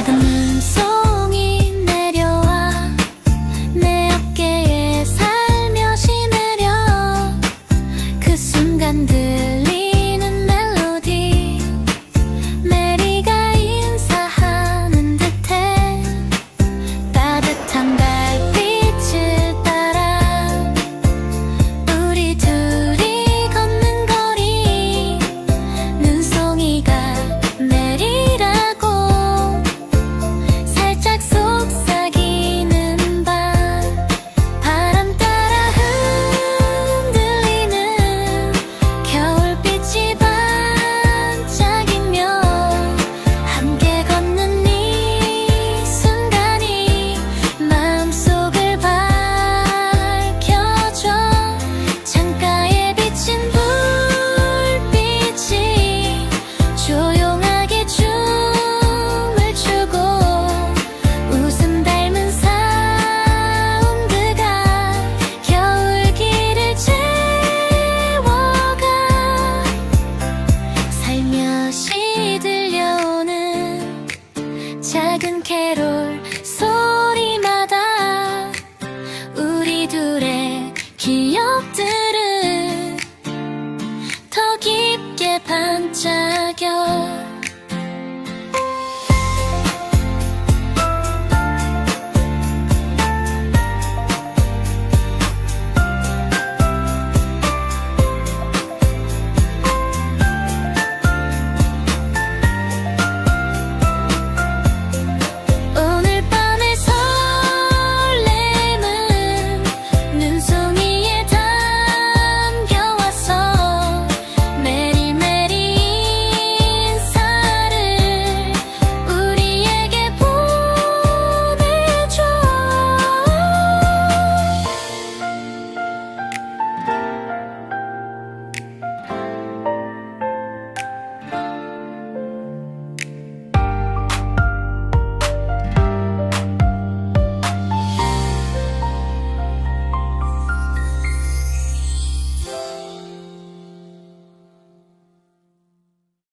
작은 눈썹 작은 캐롤 소리마다 우리 둘의 기억들은 더 깊게 반짝여